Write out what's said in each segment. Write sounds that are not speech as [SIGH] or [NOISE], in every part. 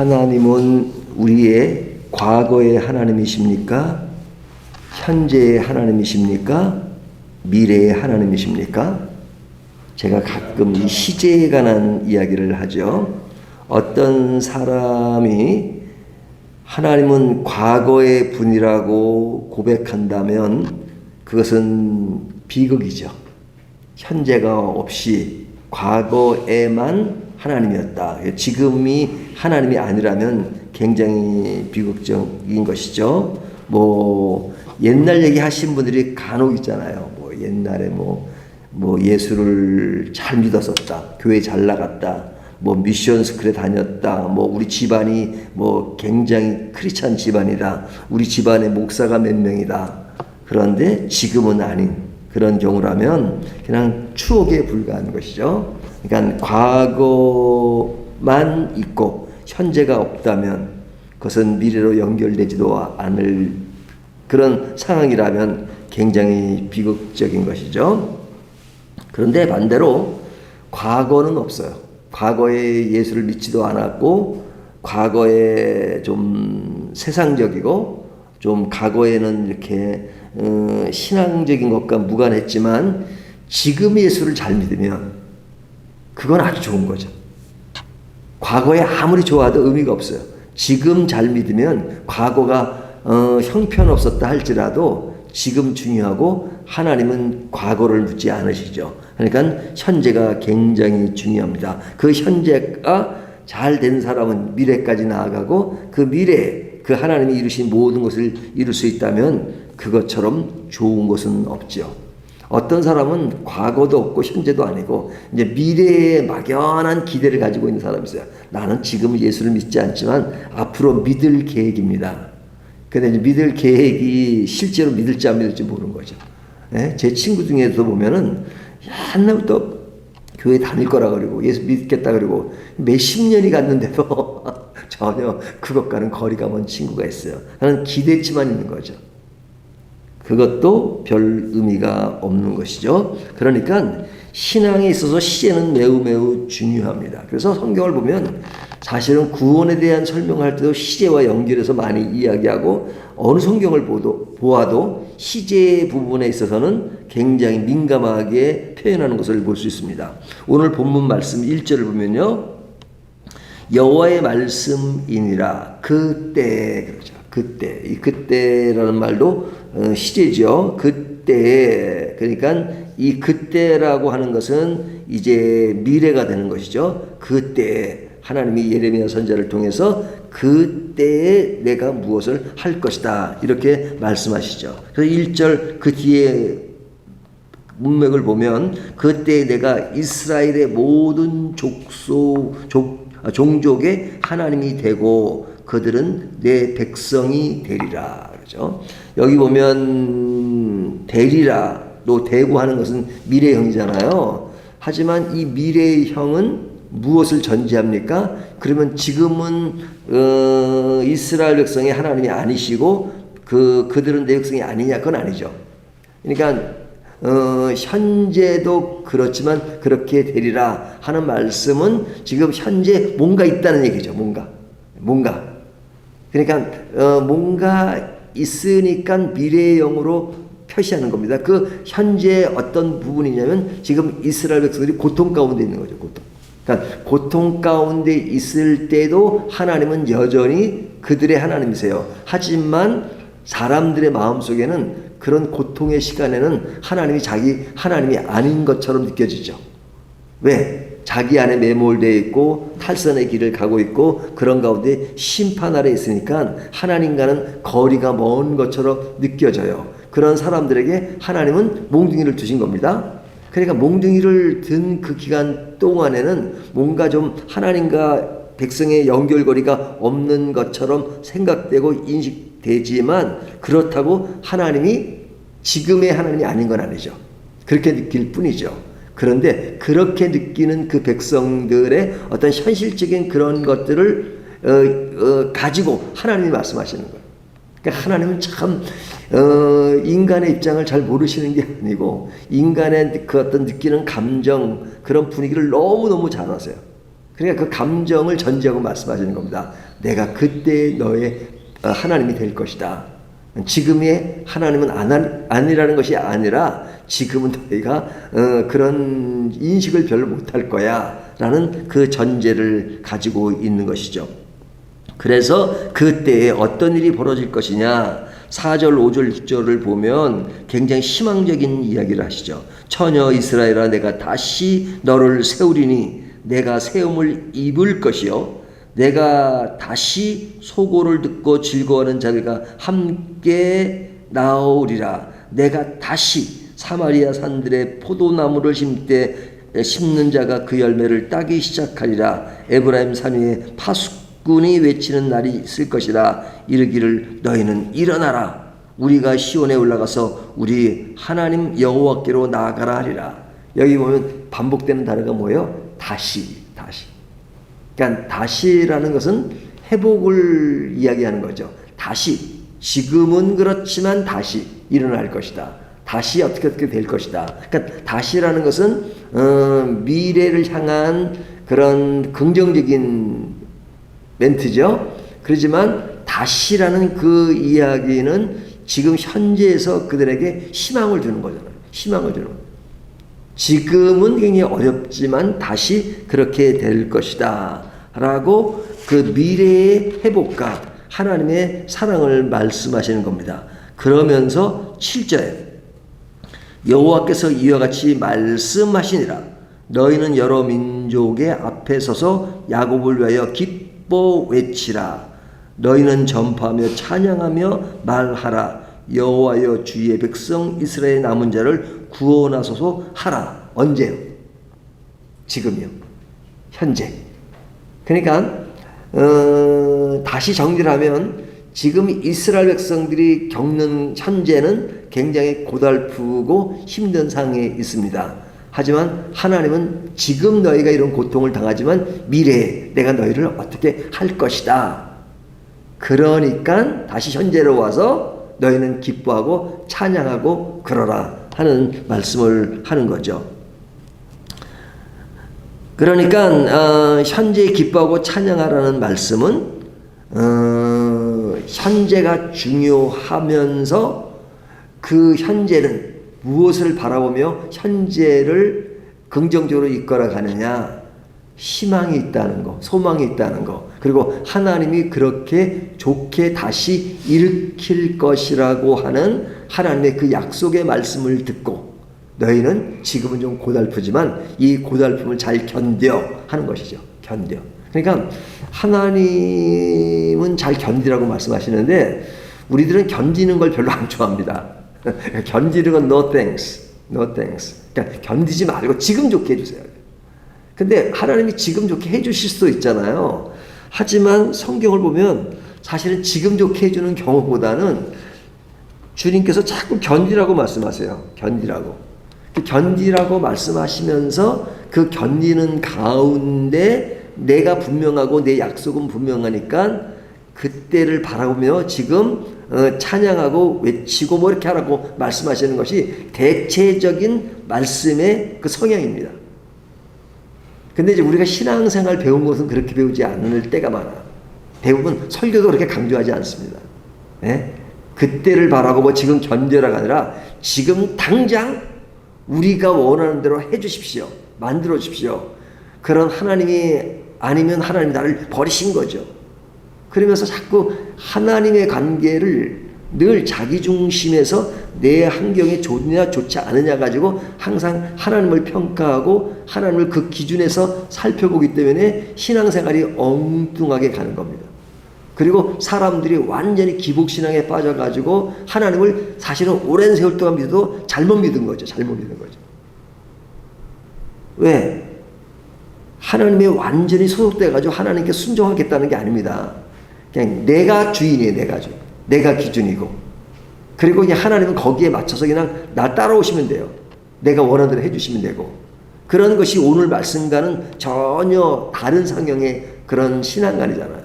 하나님은 우리의 과거의 하나님이십니까? 현재의 하나님이십니까? 미래의 하나님이십니까? 제가 가끔 이 시제에 관한 이야기를 하죠. 어떤 사람이 하나님은 과거의 분이라고 고백한다면 그것은 비극이죠. 현재가 없이 과거에만 하나님이었다. 지금이 하나님이 아니라면 굉장히 비극적인 것이죠. 뭐 옛날 얘기 하신 분들이 간혹 있잖아요. 뭐 옛날에 뭐, 뭐 예수를 잘 믿었었다. 교회 잘 나갔다. 뭐 미션 스쿨에 다녔다. 뭐 우리 집안이 뭐 굉장히 크리스찬 집안이다. 우리 집안에 목사가 몇 명이다. 그런데 지금은 아닌 그런 경우라면 그냥 추억에 불과한 것이죠. 그러니까 과거만 있고 현재가 없다면 그것은 미래로 연결되지도 않을 그런 상황이라면 굉장히 비극적인 것이죠. 그런데 반대로 과거는 없어요. 과거에 예수를 믿지도 않았고 과거에 좀 세상적이고 좀 과거에는 이렇게 어, 신앙적인 것과 무관했지만 지금 예수를 잘 믿으면 그건 아주 좋은 거죠. 과거에 아무리 좋아도 의미가 없어요. 지금 잘 믿으면 과거가 어, 형편없었다 할지라도 지금 중요하고 하나님은 과거를 묻지 않으시죠. 그러니까 현재가 굉장히 중요합니다. 그 현재가 잘 된 사람은 미래까지 나아가고 그 미래 그 하나님이 이루신 모든 것을 이룰 수 있다면 그것처럼 좋은 것은 없죠. 어떤 사람은 과거도 없고 현재도 아니고 이제 미래에 막연한 기대를 가지고 있는 사람이 있어요. 나는 지금 예수를 믿지 않지만 앞으로 믿을 계획입니다. 근데 이제 믿을 계획이 실제로 믿을지 안 믿을지 모르는 거죠. 예? 제 친구 중에도 보면은 옛날부터 교회 다닐 거라 그러고 예수 믿겠다 그러고 몇십 년이 갔는데도 [LAUGHS] 전혀 그것과는 거리가 먼 친구가 있어요. 나는 기대치만 있는 거죠. 그것도 별 의미가 없는 것이죠. 그러니까 신앙에 있어서 시제는 매우 매우 중요합니다. 그래서 성경을 보면 사실은 구원에 대한 설명할 때도 시제와 연결해서 많이 이야기하고 어느 성경을 보도, 보아도 시제 부분에 있어서는 굉장히 민감하게 표현하는 것을 볼 수 있습니다. 오늘 본문 말씀 1절을 보면요. 여호와의 말씀이니라 그때 그러죠. 그때 이 그때라는 말도 어, 시제죠. 그때 그러니까 이 그때라고 하는 것은 이제 미래가 되는 것이죠. 그때 하나님이 예레미야 선자를 통해서 그때에 내가 무엇을 할 것이다 이렇게 말씀하시죠. 그래서 1절 그 뒤에 문맥을 보면 그때 내가 이스라엘의 모든 족소 족 아, 종족의 하나님이 되고 그들은 내 백성이 되리라 그러죠. 여기 보면 되리라로 되고 하는 것은 미래형이잖아요. 하지만 이 미래형은 무엇을 전제합니까? 그러면 지금은 어, 이스라엘 백성이 하나님이 아니시고 그 그들은 내 백성이 아니냐 그건 아니죠. 그러니까 어, 현재도 그렇지만 그렇게 되리라 하는 말씀은 지금 현재 뭔가 있다는 얘기죠. 뭔가 뭔가 그러니까 어, 뭔가 있으니까 미래형으로 표시하는 겁니다. 그 현재 어떤 부분이냐면 지금 이스라엘 백성들이 고통 가운데 있는 거죠. 고통. 그러니까 고통 가운데 있을 때도 하나님은 여전히 그들의 하나님이세요. 하지만 사람들의 마음 속에는 그런 고통의 시간에는 하나님이 자기 하나님이 아닌 것처럼 느껴지죠. 왜? 자기 안에 매몰되어 있고 탈선의 길을 가고 있고 그런 가운데 심판 아래 있으니까 하나님과는 거리가 먼 것처럼 느껴져요. 그런 사람들에게 하나님은 몽둥이를 두신 겁니다. 그러니까 몽둥이를 든 그 기간 동안에는 뭔가 좀 하나님과 백성의 연결고리가 없는 것처럼 생각되고 인식되지만 그렇다고 하나님이 지금의 하나님이 아닌 건 아니죠. 그렇게 느낄 뿐이죠. 그런데 그렇게 느끼는 그 백성들의 어떤 현실적인 그런 것들을 어, 어, 가지고 하나님이 말씀하시는 거예요. 그러니까 하나님은 참 어, 인간의 입장을 잘 모르시는 게 아니고 인간의 그 어떤 느끼는 감정 그런 분위기를 너무 너무 잘 아세요. 그러니까 그 감정을 전제하고 말씀하시는 겁니다. 내가 그때 너의 어, 하나님이 될 것이다. 지금의 하나님은 안, 아니라는 것이 아니라 지금은 너희가 어, 그런 인식을 별로 못할 거야. 라는 그 전제를 가지고 있는 것이죠. 그래서 그때에 어떤 일이 벌어질 것이냐. 4절, 5절, 6절을 보면 굉장히 희망적인 이야기를 하시죠. 처녀 이스라엘아 내가 다시 너를 세우리니 내가 세움을 입을 것이요. 내가 다시 소고를 듣고 즐거워하는 자들과 함께 나오리라. 내가 다시 사마리아 산들의 포도나무를 심때 심는 자가 그 열매를 따기 시작하리라. 에브라임 산 위에 파수꾼이 외치는 날이 있을 것이라. 이르기를 너희는 일어나라. 우리가 시온에 올라가서 우리 하나님 여호와께로 나아가라 하리라. 여기 보면 반복되는 단어가 뭐예요? 다시. 그러니까 다시라는 것은 회복을 이야기하는 거죠. 다시. 지금은 그렇지만 다시 일어날 것이다. 다시 어떻게 어떻게 될 것이다. 그러니까 다시라는 것은 어, 미래를 향한 그런 긍정적인 멘트죠. 그렇지만 다시라는 그 이야기는 지금 현재에서 그들에게 희망을 주는 거잖아요. 희망을 주는. 지금은 굉장히 어렵지만 다시 그렇게 될 것이다. 라고 그 미래의 회복과 하나님의 사랑을 말씀하시는 겁니다. 그러면서 7절에 여호와께서 이와 같이 말씀하시니라. 너희는 여러 민족의 앞에 서서 야곱을 위하여 기뻐 외치라. 너희는 전파하며 찬양하며 말하라. 여호와여 주의 백성 이스라엘 남은 자를 구원하소서 하라. 언제요? 지금이요. 현재 그러니까 어, 다시 정리를 하면 지금 이스라엘 백성들이 겪는 현재는 굉장히 고달프고 힘든 상황에 있습니다. 하지만 하나님은 지금 너희가 이런 고통을 당하지만 미래에 내가 너희를 어떻게 할 것이다. 그러니까 다시 현재로 와서 너희는 기뻐하고 찬양하고 그러라 하는 말씀을 하는 거죠. 그러니까 어, 현재 기뻐하고 찬양하라는 말씀은 어, 현재가 중요하면서 그 현재는 무엇을 바라보며 현재를 긍정적으로 이끌어 가느냐. 희망이 있다는 거, 소망이 있다는 거, 그리고 하나님이 그렇게 좋게 다시 일으킬 것이라고 하는 하나님의 그 약속의 말씀을 듣고 너희는 지금은 좀 고달프지만 이 고달픔을 잘 견뎌 하는 것이죠. 견뎌. 그러니까 하나님은 잘 견디라고 말씀하시는데 우리들은 견디는 걸 별로 안 좋아합니다. [LAUGHS] 견디는 건 no thanks, no thanks. 그러니까 견디지 말고 지금 좋게 해주세요. 근데 하나님이 지금 좋게 해주실 수도 있잖아요. 하지만 성경을 보면 사실은 지금 좋게 해주는 경우보다는 주님께서 자꾸 견디라고 말씀하세요. 견디라고. 그 견디라고 말씀하시면서 그 견디는 가운데 내가 분명하고 내 약속은 분명하니까 그때를 바라보며 지금 어, 찬양하고 외치고 뭐 이렇게 하라고 말씀하시는 것이 대체적인 말씀의 그 성향입니다. 근데 이제 우리가 신앙생활 배운 것은 그렇게 배우지 않을 때가 많아. 대부분 설교도 그렇게 강조하지 않습니다. 네? 그때를 바라고 뭐 지금 견뎌라가 아니라 지금 당장 우리가 원하는 대로 해 주십시오. 만들어 주십시오. 그런 하나님이 아니면 하나님 나를 버리신 거죠. 그러면서 자꾸 하나님의 관계를 늘 자기 중심에서 내 환경이 좋냐 좋지 않느냐 가지고 항상 하나님을 평가하고 하나님을 그 기준에서 살펴보기 때문에 신앙생활이 엉뚱하게 가는 겁니다. 그리고 사람들이 완전히 기복신앙에 빠져가지고 하나님을 사실은 오랜 세월 동안 믿어도 잘못 믿은 거죠. 잘못 믿은 거죠. 왜? 하나님의 완전히 소속돼가지고 하나님께 순종하겠다는 게 아닙니다. 그냥 내가 주인이에요. 내가 주 내가 기준이고. 그리고 그냥 하나님은 거기에 맞춰서 그냥 나 따라오시면 돼요. 내가 원하는 대로 해주시면 되고. 그런 것이 오늘 말씀과는 전혀 다른 성경의 그런 신앙관이잖아요.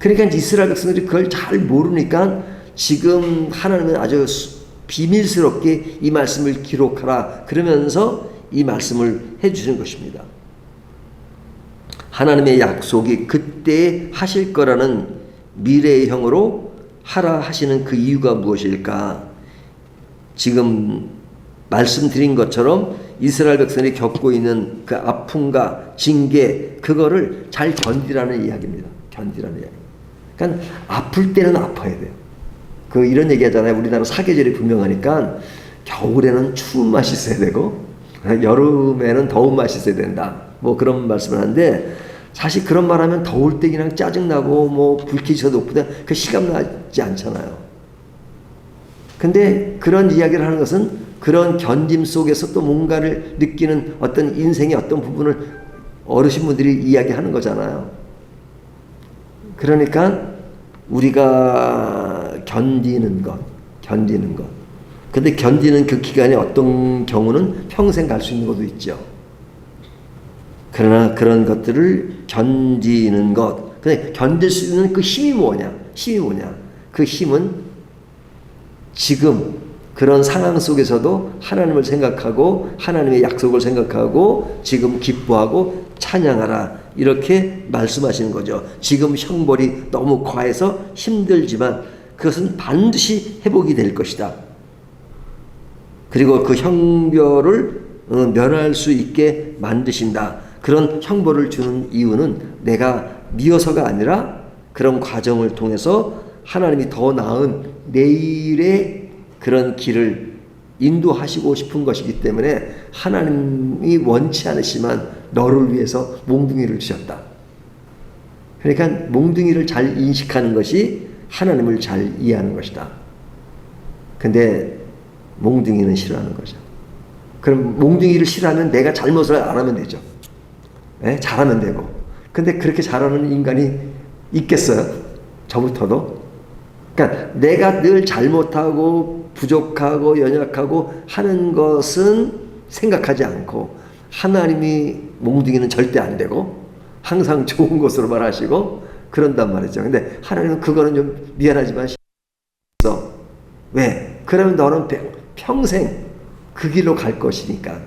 그러니까 이스라엘 백성들이 그걸 잘 모르니까 지금 하나님은 아주 비밀스럽게 이 말씀을 기록하라 그러면서 이 말씀을 해주는 것입니다. 하나님의 약속이 그때 하실 거라는 미래형으로 하라 하시는 그 이유가 무엇일까? 지금 말씀드린 것처럼 이스라엘 백성이 겪고 있는 그 아픔과 징계 그거를 잘 견디라는 이야기입니다. 견디라는 이야기. 그러니까 아플 때는 아파야 돼요. 그 이런 얘기 하잖아요. 우리나라 사계절이 분명하니까 겨울에는 추운 맛이 있어야 되고 여름에는 더운 맛이 있어야 된다. 뭐 그런 말씀을 하는데 사실 그런 말하면 더울 때 그냥 짜증나고 뭐 불쾌지가 높다 그 시감 나지 않잖아요. 근데 그런 이야기를 하는 것은 그런 견딤 속에서 또 뭔가를 느끼는 어떤 인생의 어떤 부분을 어르신분들이 이야기하는 거잖아요. 그러니까 우리가 견디는 것, 견디는 것. 근데 견디는 그 기간이 어떤 경우는 평생 갈 수 있는 것도 있죠. 그러나 그런 것들을 견디는 것. 근데 견딜 수 있는 그 힘이 뭐냐? 힘이 뭐냐? 그 힘은 지금 그런 상황 속에서도 하나님을 생각하고 하나님의 약속을 생각하고 지금 기뻐하고 찬양하라 이렇게 말씀하시는 거죠. 지금 형벌이 너무 과해서 힘들지만 그것은 반드시 회복이 될 것이다. 그리고 그 형벌을 어, 면할 수 있게 만드신다. 그런 형벌을 주는 이유는 내가 미워서가 아니라 그런 과정을 통해서 하나님이 더 나은 내일의 그런 길을 인도하시고 싶은 것이기 때문에 하나님이 원치 않으시만 너를 위해서 몽둥이를 주셨다. 그러니까 몽둥이를 잘 인식하는 것이 하나님을 잘 이해하는 것이다. 근데 몽둥이는 싫어하는 거죠. 그럼 몽둥이를 싫어하면 내가 잘못을 안 하면 되죠. 예? 잘하면 되고. 근데 그렇게 잘하는 인간이 있겠어요? 저부터도? 그러니까 내가 늘 잘못하고 부족하고 연약하고 하는 것은 생각하지 않고 하나님이 몽둥이는 절대 안 되고 항상 좋은 것으로만 하시고 그런단 말이죠. 근데 하나님은 그거는 좀 미안하지만 있어. 왜? 그러면 너는 평생 그 길로 갈 것이니까.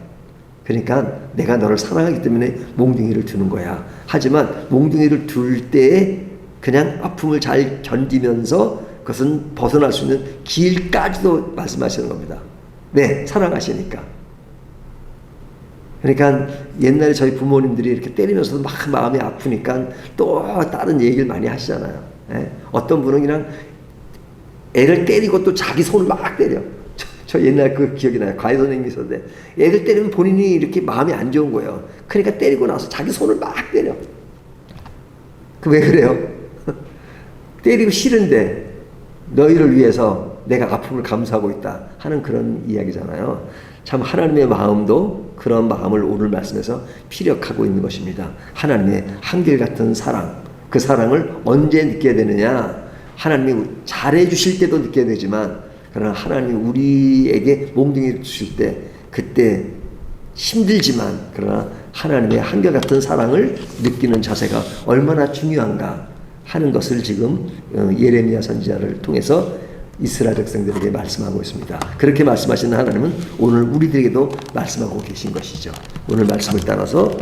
그러니까 내가 너를 사랑하기 때문에 몽둥이를 두는 거야. 하지만 몽둥이를 둘 때에 그냥 아픔을 잘 견디면서 그것은 벗어날 수 있는 길까지도 말씀하시는 겁니다. 네, 사랑하시니까. 그러니까 옛날에 저희 부모님들이 이렇게 때리면서도 막 마음이 아프니까 또 다른 얘기를 많이 하시잖아요. 예? 어떤 분은 그냥 애를 때리고 또 자기 손을 막 때려. 저, 저 옛날 그 기억이 나요. 과외 선생님이 있었는데 애를 때리면 본인이 이렇게 마음이 안 좋은 거예요. 그러니까 때리고 나서 자기 손을 막 때려. 그 왜 그래요? [LAUGHS] 때리고 싫은데 너희를 위해서 내가 아픔을 감수하고 있다 하는 그런 이야기잖아요. 참 하나님의 마음도 그런 마음을 오늘 말씀에서 피력하고 있는 것입니다. 하나님의 한결같은 사랑, 그 사랑을 언제 느껴야 되느냐? 하나님이 잘해 주실 때도 느껴야 되지만 그러나 하나님 우리에게 몽둥이를 주실 때 그때 힘들지만 그러나 하나님의 한결같은 사랑을 느끼는 자세가 얼마나 중요한가 하는 것을 지금 어, 예레미야 선지자를 통해서 이스라엘 백성들에게 말씀하고 있습니다. 그렇게 말씀하시는 하나님은 오늘 우리들에게도 말씀하고 계신 것이죠. 오늘 말씀을 따라서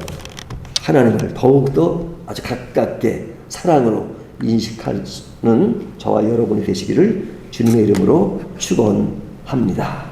하나님을 더욱더 아주 가깝게 사랑으로 인식하는 저와 여러분이 되시기를 주님의 이름으로 축원합니다.